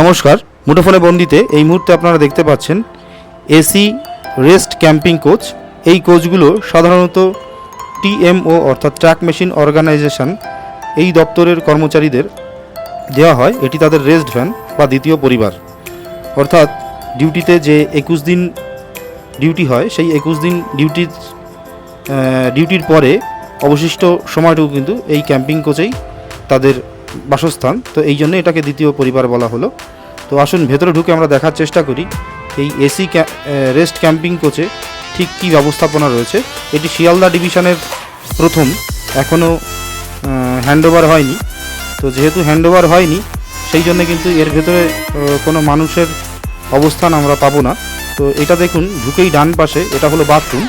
নমস্কার, মুঠোফোনে বন্দিতে এই মুহূর্তে আপনারা দেখতে পাচ্ছেন এসি রেস্ট ক্যাম্পিং কোচ। এই কোচগুলো সাধারণত টিএমও অর্থাৎ ট্র্যাক মেশিন অর্গানাইজেশন, এই দপ্তরের কর্মচারীদের দেওয়া হয়। এটি তাদের রেস্ট ভ্যান বা দ্বিতীয় পরিবার। অর্থাৎ ডিউটিতে যে একুশ দিন ডিউটি হয়, সেই একুশ দিন ডিউটির ডিউটির পরে অবশিষ্ট সময়টুকু কিন্তু এই ক্যাম্পিং কোচেই তাদের বাসস্থান, তো এই জন্য এটাকে দ্বিতীয় পরিবার বলা হলো। তো আসুন, ভেতরে ঢুকে আমরা দেখার চেষ্টা করি এই এসি রেস্ট ক্যাম্পিং কোচে ঠিক কী ব্যবস্থাপনা রয়েছে। এটি শিয়ালদা ডিভিশনের প্রথম এখনও হ্যান্ডওভার হয়নি। তো যেহেতু হ্যান্ডওভার হয়নি, সেই জন্য কিন্তু এর ভেতরে কোনো মানুষের অবস্থান আমরা পাবো না। তো এটা দেখুন, ঢুকেই ডান পাশে, এটা হলো বাথরুম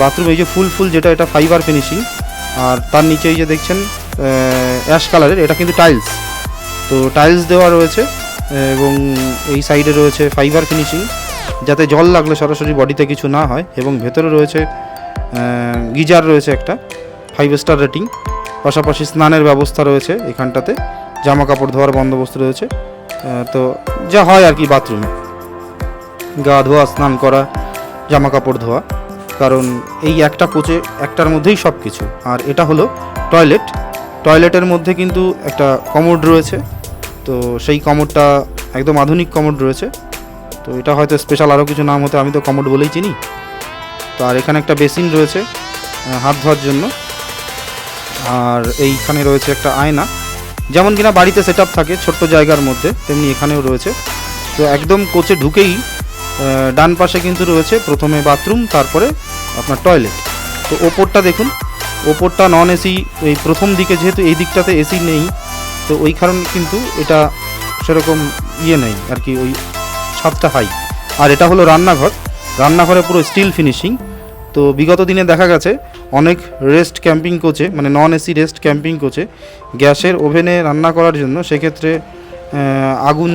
বাথরুম এই যে ফুল ফুল যেটা, এটা ফাইবার ফিনিশিং আর তার নিচে এই যে দেখছেন অ্যাশ কালারের এটা কিন্তু টাইলস তো টাইলস দেওয়া রয়েছে, এবং এই সাইডে রয়েছে ফাইবার ফিনিশিং যাতে জল লাগলে সরাসরি বডিতে কিছু না হয়, এবং ভেতরে রয়েছে গিজার রয়েছে একটা ফাইভ স্টার রেটিং পাশাপাশি স্নানের ব্যবস্থা রয়েছে এখানটাতে, জামা কাপড় ধোয়ার বন্দোবস্ত রয়েছে তো যা হয় আর কি বাথরুমে গা ধোয়া, স্নান করা, জামা কাপড় ধোয়া, কারণ এই একটা কোচে একটার মধ্যেই সব কিছু আর এটা হলো টয়লেট টয়লেটের মধ্যে কিন্তু একটা কমোড রয়েছে। তো সেই কমোডটা একদম আধুনিক কমোড রয়েছে। তো এটা হয়তো স্পেশাল আরও কিছু নাম হতে, আমি তো কমোড বলেই চিনি। তো আর এখানে একটা বেসিন রয়েছে হাত ধোয়ার জন্য। আর এইখানে রয়েছে একটা আয়না। যেমন কিনা বাড়িতে সেট থাকে, ছোট্ট জায়গার মধ্যে, তেমনি এখানেও রয়েছে। তো একদম কোচে ঢুকেই ডান পাশে কিন্তু রয়েছে প্রথমে বাথরুম, তারপরে আপনার টয়লেট। তো ওপরটা দেখুন ওপরটা নন এসি এই প্রথম দিকে যেহেতু এই দিকটাতে এসি নেই, তো ওই কারণে কিন্তু এটা সেরকম ইয়ে নেই, আর কি ওই ছাদটা হাই আর এটা হলো রান্নাঘর, রান্নাঘরে পুরো স্টিল ফিনিশিং তো বিগত দিনে দেখা গেছে, অনেক রেস্ট ক্যাম্পিং কোচে মানে নন এসি রেস্ট ক্যাম্পিং কোচে গ্যাসের ওভেনে রান্না করার জন্য সেক্ষেত্রে আগুন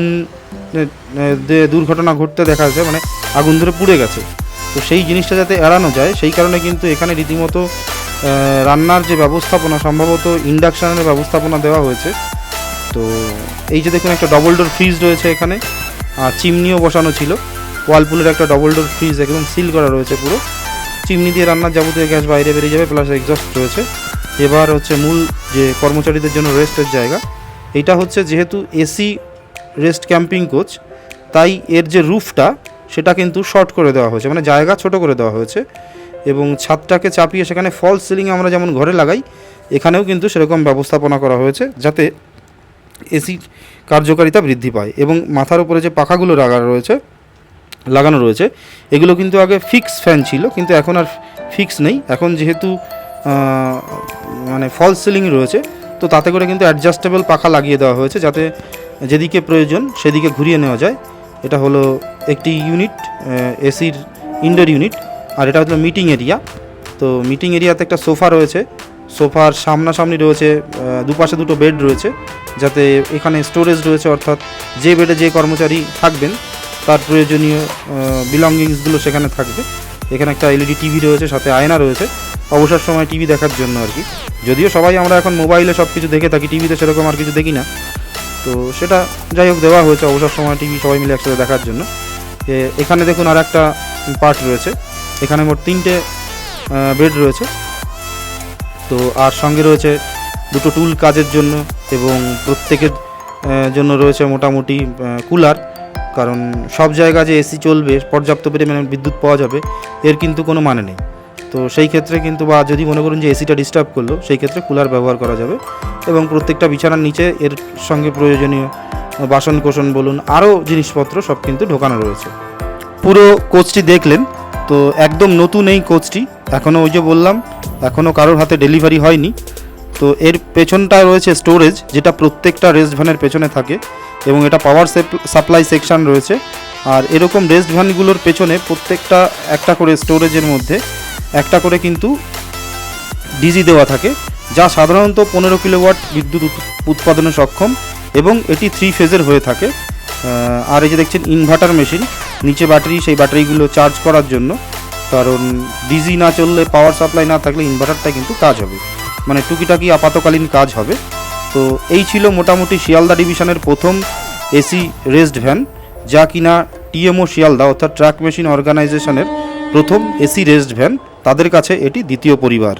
দুর্ঘটনা ঘটতে দেখা যাচ্ছে মানে আগুন ধরে পুড়ে গেছে। তো সেই জিনিসটা যাতে এড়ানো যায়, সেই কারণে কিন্তু এখানে রীতিমতো রান্নার যে ব্যবস্থাপনা, সম্ভবত ইন্ডাকশানের ব্যবস্থাপনা দেওয়া হয়েছে। তো এই যে দেখুন, একটা ডবল ডোর ফ্রিজ রয়েছে এখানে, আর চিমনিও বসানো ছিল। ওয়ালপুলের একটা ডবল ডোর ফ্রিজ একদম সিল করা রয়েছে পুরো। চিমনি দিয়ে রান্নার যাবতীয় গ্যাস বাইরে বেরিয়ে যাবে প্লাস এক্সস্ট রয়েছে। এবার হচ্ছে মূল যে কর্মচারীদের জন্য রেস্টের জায়গা, এটা হচ্ছে যেহেতু এসি রেস্ট ক্যাম্পিং কোচ তাই এর যে রুফটা সেটা কিন্তু শর্ট করে দেওয়া হয়েছে। মানে জায়গা ছোট করে দেওয়া হয়েছে। এবং ছাদটাকে চাপিয়ে সেখানে ফলস সিলিং আমরা যেমন ঘরে লাগাই, এখানেও কিন্তু সেরকম ব্যবস্থাপনা করা হয়েছে যাতে এসি কার্যকারিতা বৃদ্ধি পায় এবং মাথার উপরে যে পাখাগুলো লাগা রয়েছে, লাগানো রয়েছে, এগুলো কিন্তু আগে ফিক্স ফ্যান ছিল, কিন্তু এখন আর ফিক্স নেই। এখন যেহেতু মানে ফলস সিলিং রয়েছে, তো তাতে করে কিন্তু অ্যাডজাস্টেবল পাখা লাগিয়ে দেওয়া হয়েছে যাতে যেদিকে প্রয়োজন সেদিকে ঘুরিয়ে নেওয়া যায়। এটা হলো একটি ইউনিট এসির ইনডোর ইউনিট আর এটা হলো মিটিং এরিয়া তো মিটিং এরিয়াতে একটা সোফা রয়েছে। সোফার সামনাসামনি রয়েছে দুপাশে দুটো বেড রয়েছে, যাতে এখানে স্টোরেজ রয়েছে, অর্থাৎ যে বেডে যে কর্মচারী থাকবেন, তার প্রয়োজনীয় বিলঙ্গিংসগুলো সেখানে থাকবে। এখানে একটা এলইডি টিভি রয়েছে, সাথে আয়না রয়েছে। অবসর সময় টিভি দেখার জন্য আর কি। যদিও সবাই আমরা এখন মোবাইলে সব কিছু দেখে থাকি টিভিতে সেরকম আর কিছু দেখি না। তো সেটা যাই হোক, দেওয়া হয়েছে অবসর সময় টিভি সবাই মিলে একসাথে দেখার জন্য। এখানে দেখুন আর একটা পার্ট রয়েছে। এখানে মোট তিনটে বেড রয়েছে। তো আর সঙ্গে রয়েছে দুটো টুল কাজের জন্য এবং প্রত্যেকের জন্য রয়েছে মোটামুটি কুলার কারণ সব জায়গা যে এসি চলবে, পর্যাপ্ত পরিমাণে বিদ্যুৎ পাওয়া যাবে, এর কিন্তু কোনো মানে নেই। তো সেই ক্ষেত্রে কিন্তু, বা যদি মনে করুন যে এসিটা ডিস্টার্ব করল, সেই ক্ষেত্রে কুলার ব্যবহার করা যাবে এবং প্রত্যেকটা বিছানার নিচে এর সঙ্গে প্রয়োজনীয় বাসন কোসন বলুন, আরও জিনিসপত্র সব কিন্তু ঢোকানো রয়েছে। পুরো কোচটি দেখলেন তো একদম নতুন এই কোচটি এখনও ওই যে বললাম, এখনও কারোর হাতে ডেলিভারি হয়নি। তো এর পেছনটা রয়েছে স্টোরেজ যেটা প্রত্যেকটা রেস্ট ভ্যানের পেছনে থাকে এবং এটা পাওয়ার সাপ্লাই সেকশন রয়েছে। আর এরকম রেস্ট ভ্যানগুলোর পেছনে প্রত্যেকটা একটা করে স্টোরেজের মধ্যে একটা করে কিন্তু ডিজি দেওয়া থাকে, যা সাধারণত পনেরো কিলোওয়াট বিদ্যুৎ উৎ- উৎপাদনে সক্ষম এবং এটি থ্রি ফেজের হয়ে থাকে। আর এই যে দেখছেন ইনভার্টার মেশিন নিচে ব্যাটারি সেই ব্যাটারিগুলো চার্জ করার জন্য। কারণ ডিজি না চললে পাওয়ার সাপ্লাই না থাকলে ইনভার্টারটা কিন্তু কাজ হবে। মানে টুকিটাকি আপাতকালীন কাজ হবে। তো এই ছিল মোটামুটি শিয়ালদা ডিভিশনের প্রথম এসি রেসড ভ্যান যা কিনা টিএমও শিয়ালদা, অর্থাৎ ট্রাক মেশিন অর্গানাইজেশনের প্রথম এসি রেসড ভ্যান তাদের কাছে এটি দ্বিতীয় পরিবার।